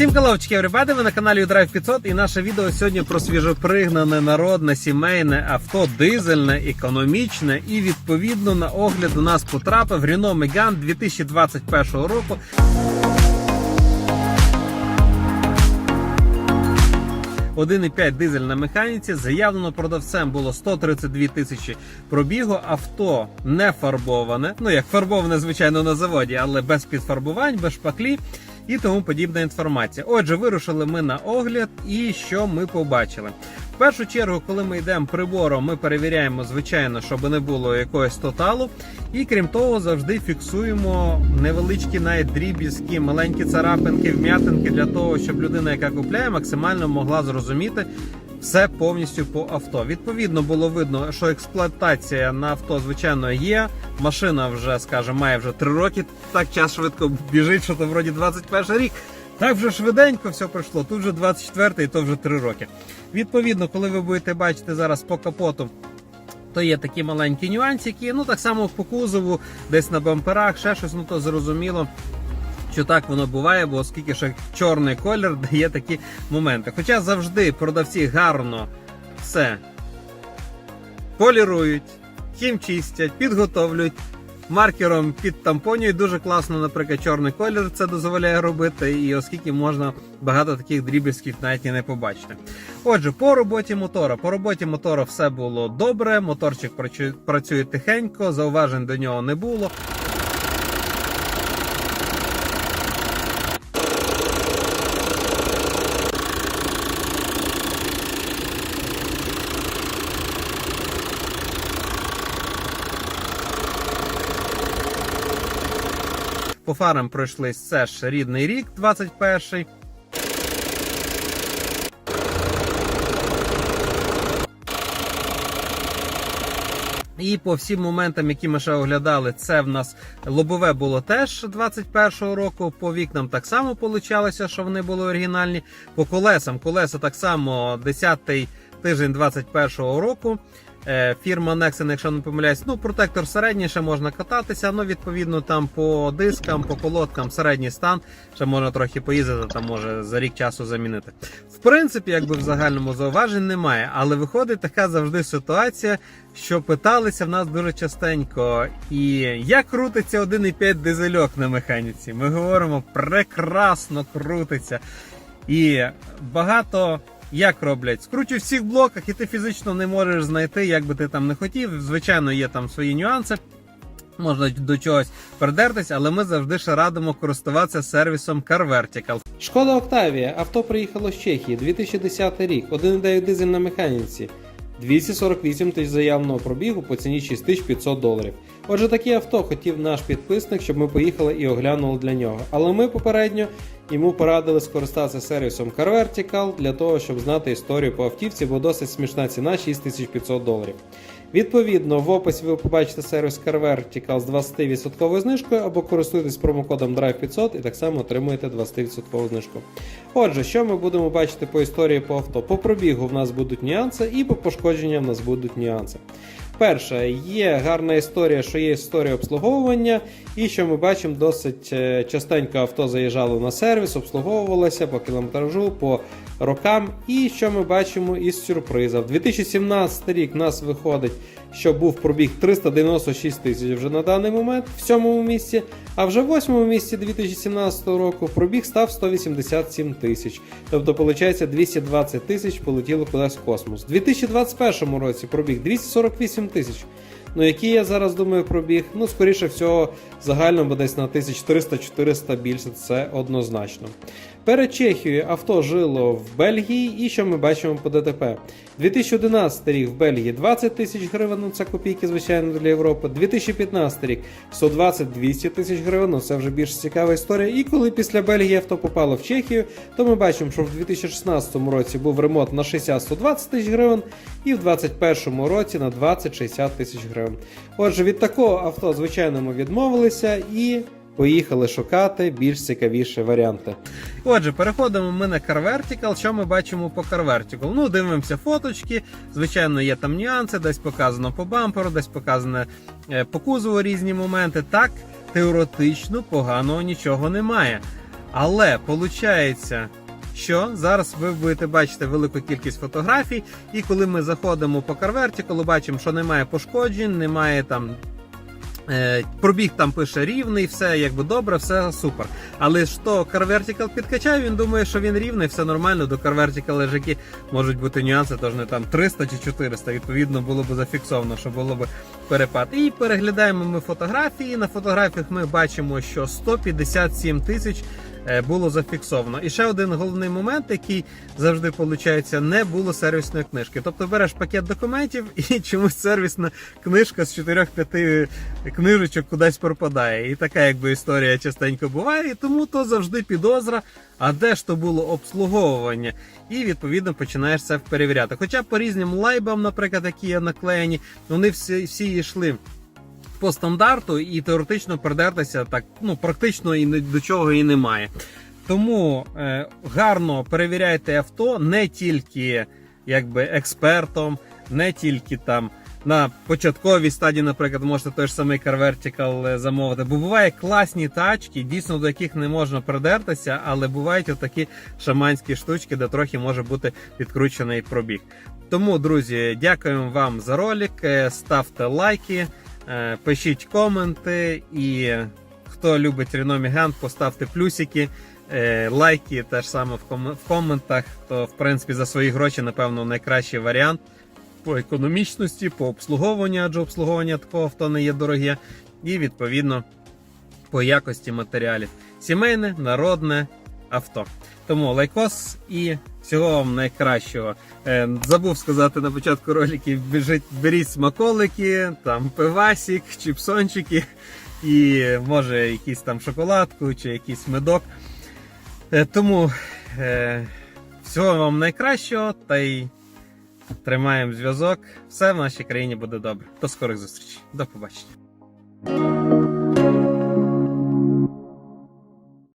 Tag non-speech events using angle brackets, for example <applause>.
Всім коловчики, everybody, ви на каналі Drive 500 і наше відео сьогодні про свіжопригнане народне сімейне авто, дизельне, економічне і відповідно на огляд у нас потрапив Renault Megane 2021 року. «1,5 дизель на механіці. Заявлено продавцем було 132 тисячі пробігу. Авто не фарбоване. Ну як фарбоване, звичайно, на заводі, але без підфарбувань, без шпаклі і тому подібна інформація. Отже, вирушили ми на огляд, і що ми побачили. В першу чергу, коли ми йдемо прибором, ми перевіряємо, звичайно, щоб не було якогось тоталу. І крім того, завжди фіксуємо невеличкі навіть дріб'язки, маленькі царапинки, вм'ятинки для того, щоб людина, яка купляє, максимально могла зрозуміти. Все повністю по авто. Відповідно, було видно, що експлуатація на авто, звичайно, є. Машина вже, скажімо, має вже 3 роки. Так час швидко біжить, що то вроді 21 рік. Так вже швиденько все пройшло. Тут вже 24 і то вже 3 роки. Відповідно, коли ви будете бачити зараз по капоту. То є такі маленькі нюансики, ну так само по кузову, десь на бамперах, ще щось, ну то зрозуміло, що так воно буває, бо оскільки ще чорний колір <laughs> дає такі моменти. Хоча завжди продавці гарно все полірують, хімчистять, підготовлюють. Маркером підтампонюють дуже класно, наприклад, чорний колір це дозволяє робити, і оскільки можна багато таких дріб'язків навіть і не побачити. Отже, по роботі мотора. По роботі мотора все було добре, моторчик працює тихенько, зауважень до нього не було. По фарам пройшлись це ж рідний рік, 21-й. І по всім моментам, які ми ще оглядали, це в нас лобове було теж 21-го року. По вікнам так само получалося, що вони були оригінальні. По колесам, колеса так само 10-й тиждень 21-го року. Е, Фірма Nexen, якщо не помиляюсь, ну протектор середній ще можна кататися. Ну відповідно там по дискам, по колодкам середній стан. Ще можна трохи поїздити, там може за рік часу замінити. В принципі, якби в загальному зауважень немає, але виходить така завжди ситуація, що питалися в нас дуже частенько. І як крутиться 1,5 дизельок на механіці? Ми говоримо прекрасно крутиться. І багато як роблять? Скручують в всіх блоках, і ти фізично не можеш знайти, як би ти там не хотів. Звичайно, є там свої нюанси. Можна до чогось придертись, але ми завжди ще радимо користуватися сервісом Car Vertical. Шкода Октавія. Авто приїхало з Чехії 2010 рік. 1,9 дизель на механіці. 248 тисяч заявного пробігу по ціні 6500 доларів. Отже, таке авто хотів наш підписник, щоб ми поїхали і оглянули для нього. Але ми попередньо йому порадили скористатися сервісом Car Vertical для того, щоб знати історію по автівці, бо досить смішна ціна 6500 доларів. Відповідно, в описі ви побачите сервіс Car Vertical з 20% знижкою або користуйтесь промокодом DRIVE500 і так само отримуєте 20% знижку. Отже, що ми будемо бачити по історії по авто? По пробігу в нас будуть нюанси, і по пошкодженням в нас будуть нюанси. Перше, є гарна історія, що є історія обслуговування, і що ми бачимо, досить е, частенько авто заїжджало на сервіс, обслуговувалося по кілометражу, по рокам. І що ми бачимо із сюрприза. В 2017 рік нас виходить, що був пробіг 396 тисяч вже на даний момент в сьомому місці. А вже в восьмому місці 2017 року пробіг став 187 тисяч. Тобто, виходить, 220 тисяч полетіло кудись в космос. У 2021 році пробіг 248 тисяч. Ну, який я зараз думаю пробіг? Ну, скоріше всього, загально буде десь на 1300-400 більше, це однозначно. Перед Чехією авто жило в Бельгії, і що ми бачимо по ДТП? 2011 рік в Бельгії 20 тисяч гривень, ну це копійки, звичайно, для Європи. 2015 рік 120-200 тисяч гривень, ну це вже більш цікава історія. І коли після Бельгії авто попало в Чехію, то ми бачимо, що в 2016 році був ремонт на 60-120 тисяч гривень, і в 2021 році на 20-60 тисяч гривень. Отже, від такого авто, звичайно, ми відмовилися і. Поїхали шукати більш цікавіші варіанти. Отже, переходимо ми на Car Vertical. Що ми бачимо по Car Vertical? Ну, дивимося фоточки. Звичайно, є там нюанси, десь показано по бамперу, десь показано е, по кузову різні моменти. Так, теоретично поганого нічого немає. Але виходить, що зараз ви будете бачити велику кількість фотографій, і коли ми заходимо по коли бачимо, що немає пошкоджень, немає там. Е, Пробіг там пише рівний, все якби добре, все супер. Але ж то CarVertical підкачає, він думає, що він рівний, все нормально. До CarVertical лежаки можуть бути нюанси, тож не там 300 чи 400. Відповідно, було б зафіксовано, що було б перепад. І переглядаємо ми фотографії. На фотографіях ми бачимо, що 157 тисяч було зафіксовано. І ще один головний момент, який завжди виходить, не було сервісної книжки. Тобто береш пакет документів <laughs> і чомусь сервісна книжка з 4-5 книжечок кудись пропадає. І така якби історія частенько буває, і тому то завжди підозра. А де ж то було обслуговування? І відповідно починаєш це перевіряти. Хоча по різним лайбам, наприклад, які є наклеєні, вони всі, всі йшли по стандарту і теоретично придертися так, ну практично і до чого і немає. Тому е, гарно перевіряйте авто не тільки якби експертом, не тільки там. На початковій стадії, наприклад, можете той ж самий е, замовити. Бо бувають класні тачки, дійсно до яких не можна придертися, але бувають отакі шаманські штучки, де трохи може бути підкручений пробіг. Тому, друзі, дякуємо вам за ролик. е, Ставте лайки, пишіть коменти і хто любить Renault Megane, поставте плюсики. е, Лайки теж саме в коментах, то в принципі за свої гроші, напевно, найкращий варіант по економічності, по обслуговуванню, адже обслуговування такого авто не є дороге, і відповідно по якості матеріалів. Сімейне, народне авто. Тому лайкос і всього вам найкращого. Е, забув сказати на початку роликів: біжить, беріть смаколики, там пивасик, чіпсончики і може якийсь там шоколадку чи якийсь медок. Е, тому е, всього вам найкращого та й тримаємо зв'язок. Все в нашій країні буде добре. До скорих зустрічей. До побачення.